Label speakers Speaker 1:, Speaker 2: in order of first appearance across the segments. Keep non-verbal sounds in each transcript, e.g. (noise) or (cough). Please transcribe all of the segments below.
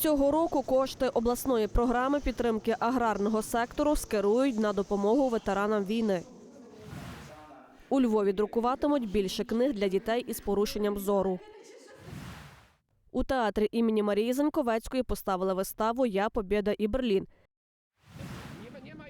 Speaker 1: Цього року кошти обласної програми підтримки аграрного сектору скерують на допомогу ветеранам війни. У Львові друкуватимуть більше книг для дітей із порушенням зору. У театрі імені Марії Заньковецької поставили виставу Я Побєда і Берлін.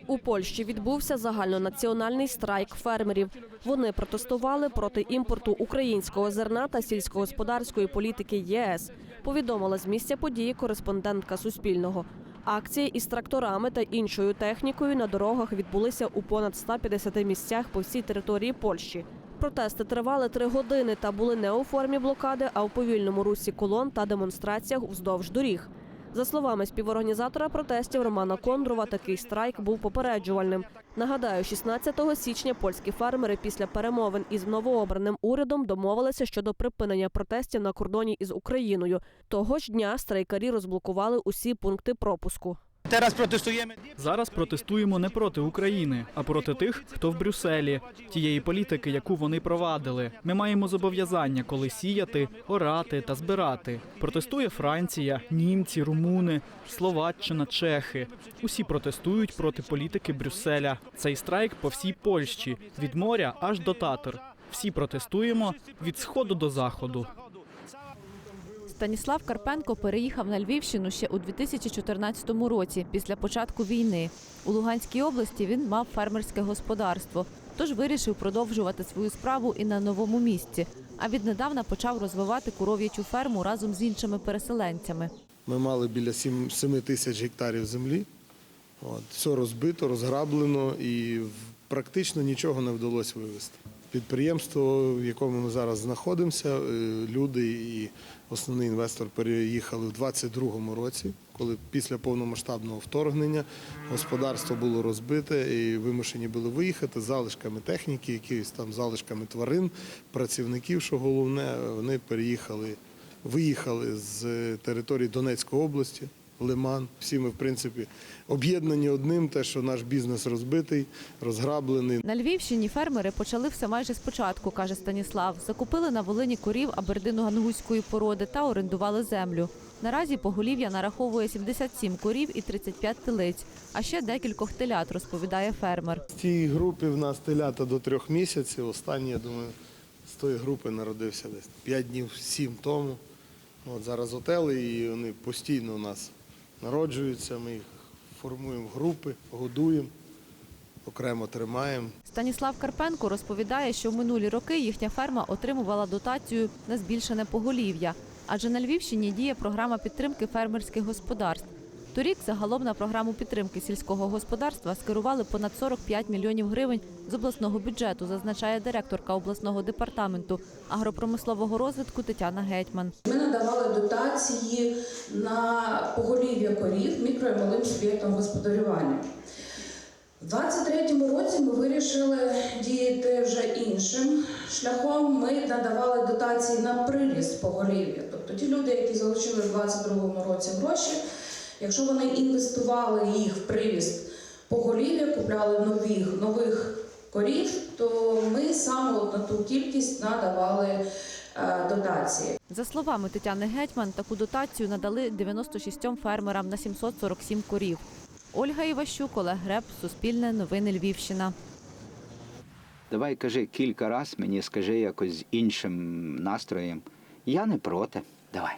Speaker 1: У Польщі відбувся загальнонаціональний страйк фермерів. Вони протестували проти імпорту українського зерна та сільськогосподарської політики ЄС. Повідомила з місця події кореспондентка Суспільного. Акції із тракторами та іншою технікою на дорогах відбулися у понад 150 місцях по всій території Польщі. Протести тривали три години та були не у формі блокади, а у повільному русі колон та демонстраціях вздовж доріг. За словами співорганізатора протестів Романа Кондрова, такий страйк був попереджувальним. Нагадаю, 16 січня польські фермери після перемовин із новообраним урядом домовилися щодо припинення протестів на кордоні із Україною. Того ж дня страйкарі розблокували усі пункти пропуску.
Speaker 2: Teraz protestujemy.
Speaker 3: Зараз протестуємо не проти України, а проти тих, хто в Брюсселі, тієї політики, яку вони провадили. Ми маємо зобов'язання, коли сіяти, орати та збирати. Протестує Франція, німці, румуни, Словаччина, Чехи. Усі протестують проти політики Брюсселя. Цей страйк по всій Польщі від моря аж до Татар. Всі протестуємо від сходу до заходу.
Speaker 4: Станіслав Карпенко переїхав на Львівщину ще у 2014 році, після початку війни. У Луганській області він мав фермерське господарство, тож вирішив продовжувати свою справу і на новому місці. А віднедавна почав розвивати коров'ячу ферму разом з іншими переселенцями.
Speaker 5: Ми мали біля 7, 7 тисяч гектарів землі. От, все розбито, розграблено і практично нічого не вдалося вивезти. Підприємство, в якому ми зараз знаходимося, е, люди і основний інвестор переїхали в 2022 році, коли після повномасштабного вторгнення господарство було розбите і вимушені були виїхати залишками техніки, якимись там залишками тварин, працівників, що головне, вони переїхали виїхали з території Донецької області, Лиман. Всі ми, в принципі, об'єднані одним, те, що наш бізнес розбитий, розграблений.
Speaker 4: На Львівщині фермери почали все майже спочатку, каже Станіслав. Закупили на Волині корів абердино-гангуської породи та орендували землю. Наразі поголів'я нараховує 77 корів і 35 телиць, а ще декількох телят, розповідає фермер.
Speaker 5: В цій групі в нас телята до трьох місяців. Останній, я думаю, з тої групи народився десь 5 днів, 7 тому. От зараз отели, і вони постійно у нас народжуються. Ми їх формуємо в групи, годуємо, окремо тримаємо.
Speaker 4: Станіслав Карпенко розповідає, що в минулі роки їхня ферма отримувала дотацію на збільшене поголів'я, адже на Львівщині діє програма підтримки фермерських господарств. Торік загалом на програму підтримки сільського господарства скерували понад 45 мільйонів гривень з обласного бюджету, зазначає директорка обласного департаменту агропромислового розвитку Тетяна Гетьман.
Speaker 6: Ми надавали дотації на поголів'я корів мікро і малим суб'єктам господарювання. У 2023 році ми вирішили діяти вже іншим шляхом. Ми надавали дотації на приріст поголів'я. Тобто ті люди, які залучили в 2022 році гроші, якщо вони інвестували їх в приріст поголів'я, купляли нових, нових корів, то ми саме от на ту кількість надавали е, дотації.
Speaker 4: За словами Тетяни Гетьман, таку дотацію надали 96 фермерам на 747 корів. Ольга Іващук, Олег Греб, Суспільне, Новини Львівщина.
Speaker 7: Давай кажи кілька раз мені, скажи якось з іншим настроєм. Я не проти. Давай.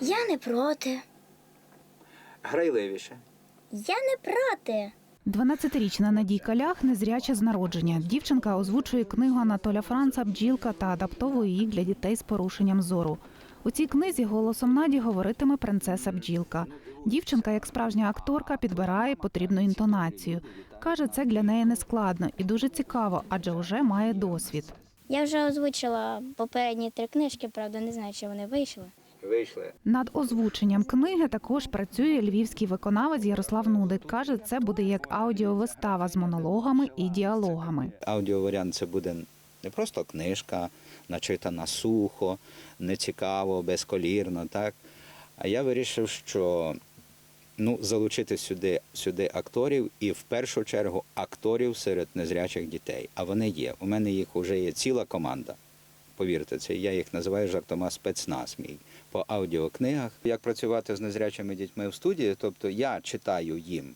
Speaker 8: Я не проти.
Speaker 7: Грайливіше.
Speaker 8: Я не проти.
Speaker 9: 12-річна Надійка Лях незряча з народження. Дівчинка озвучує книгу Анатоля Франца Бджілка та адаптовує її для дітей з порушенням зору. У цій книзі голосом Наді говоритиме принцеса бджілка. Дівчинка, як справжня акторка, підбирає потрібну інтонацію. Каже, це для неї не складно і дуже цікаво, адже вже має досвід.
Speaker 8: Я вже озвучила попередні три книжки, правда, не знаю, чи вони вийшли.
Speaker 7: Вийшли.
Speaker 9: Над озвученням книги також працює львівський виконавець Ярослав Нудик. Каже, це буде як аудіовистава з монологами і діалогами.
Speaker 7: Аудіоваріант це буде не просто книжка, начитана сухо, нецікаво, безколірно, так. А я вирішив, що ну, залучити сюди, сюди акторів і в першу чергу акторів серед незрячих дітей. А вони є. У мене їх вже є ціла команда. Повірте, це я їх називаю жартома спецназ мій по аудіокнигах. Як працювати з незрячими дітьми в студії? Тобто я читаю їм,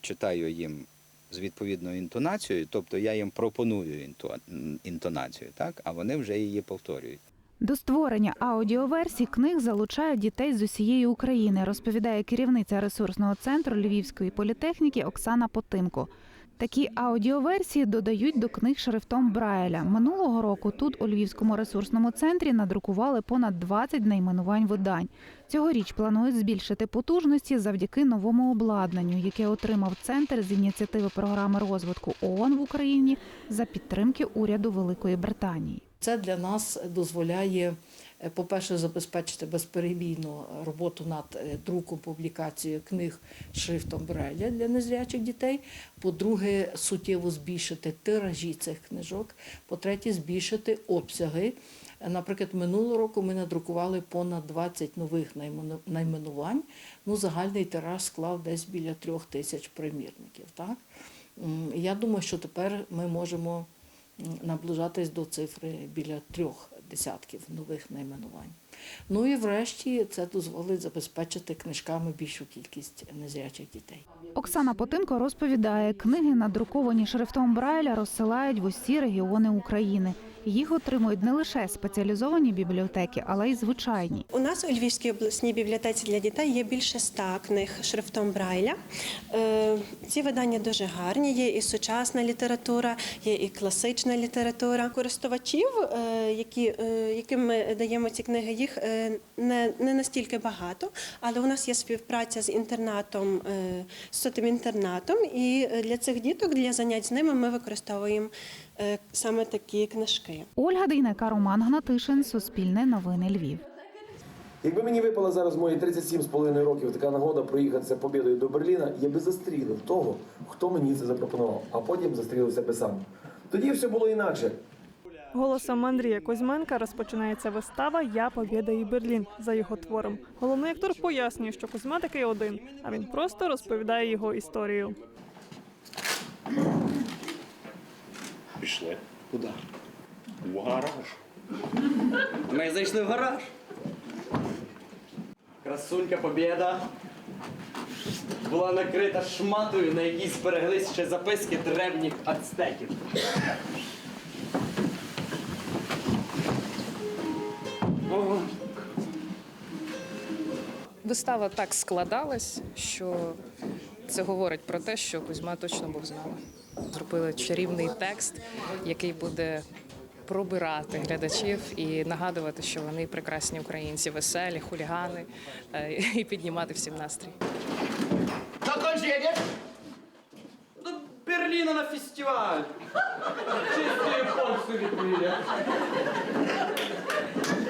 Speaker 7: читаю їм з відповідною інтонацією, тобто я їм пропоную інтонацію, так, а вони вже її повторюють.
Speaker 9: До створення аудіоверсій книг залучають дітей з усієї України, розповідає керівниця ресурсного центру Львівської політехніки Оксана Потимко. Такі аудіоверсії додають до книг шрифтом Брайля. Минулого року тут у Львівському ресурсному центрі надрукували понад 20 найменувань видань. Цьогоріч планують збільшити потужності завдяки новому обладнанню, яке отримав центр з ініціативи програми розвитку ООН в Україні за підтримки уряду Великої Британії.
Speaker 2: Це для нас дозволяє, по-перше, забезпечити безперебійну роботу над е, друком публікацією книг шрифтом Брайля для незрячих дітей. По-друге, суттєво збільшити тиражі цих книжок. По-третє, збільшити обсяги. Е, Наприклад, минулого року ми надрукували понад 20 нових найменувань. Ну, загальний тираж склав десь біля трьох тисяч примірників. Так? Я думаю, що тепер ми можемо наближатись до цифри біля трьох десятків нових найменувань. Ну і врешті це дозволить забезпечити книжками більшу кількість незрячих дітей.
Speaker 9: Оксана Потинко розповідає, книги, надруковані шрифтом Брайля, розсилають в усі регіони України. Їх отримують не лише спеціалізовані бібліотеки, але й звичайні.
Speaker 10: У нас у Львівській обласній бібліотеці для дітей є більше ста книг шрифтом Брайля. Е, Ці видання дуже гарні. Є і сучасна література, є і класична література. Користувачів, е, які, е, яким ми даємо ці книги, їх не, не настільки багато, але у нас є співпраця з інтернатом, з сотим інтернатом, і для цих діток, для занять з ними ми використовуємо саме такі книжки.
Speaker 9: Ольга Дейнека, Роман Гнатишин, Суспільне новини Львів.
Speaker 11: Якби мені випала зараз мої 37,5 років така нагода проїхатися побідою до Берліна, я би застрілив того, хто мені це запропонував, а потім застрілив себе сам. Тоді все було інакше.
Speaker 12: Голосом Андрія Кузьменка розпочинається вистава Я Побєда і Берлін за його твором. Головний актор пояснює, що Кузьма такий один, а він просто розповідає його історію.
Speaker 13: Пішли. Куди? В гараж. Ми зайшли в гараж. Красунька Побєда була накрита шматою, на якій збереглись ще записки древніх ацтеків. Ого.
Speaker 14: Вистава так складалась, що це говорить про те, що Кузьма точно був з нами. Зробили чарівний текст, який буде пробирати глядачів і нагадувати, що вони прекрасні українці, веселі, хулігани е, (laughs) і піднімати всім настрій.
Speaker 13: Едешь? До Берліна на фестиваль. Чистую польську відповідь.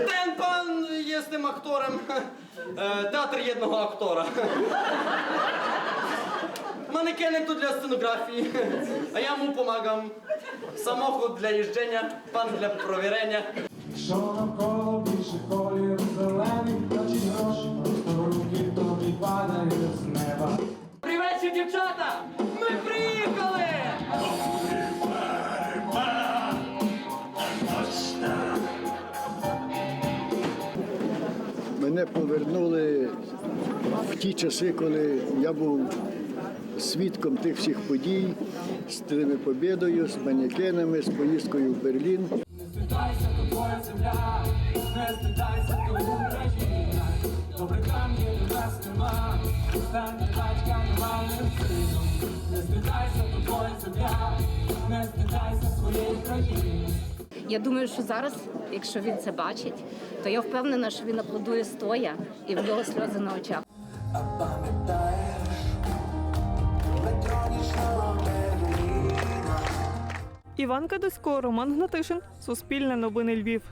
Speaker 13: Ten pan jestem aktorem e, Театр єдного актора. Манекени тут для сценографії, а я йому помагам. Самохід для їждження, пан для провірення.
Speaker 15: Що навколо більше кольору зелений, значить гроші просто руки тобі падають з неба.
Speaker 13: Привет, дівчата! Ми приїхали!
Speaker 16: Мене повернули в ті часи, коли я був свідком тих всіх подій з тими побідою, з манекенами, з поїздкою в Берлін.
Speaker 15: Не стидайся, то твоя земля, не стидайся, то Україна. Добре там є до нас нема, стань батька нормальним сином. Не стидайся, то твоя земля, не стидайся своєї країни.
Speaker 17: Я думаю, що зараз, якщо він це бачить, то я впевнена, що він аплодує стоя і в нього сльози на очах.
Speaker 12: Іван Кадисько, Роман Гнатишин, Суспільне новини Львів.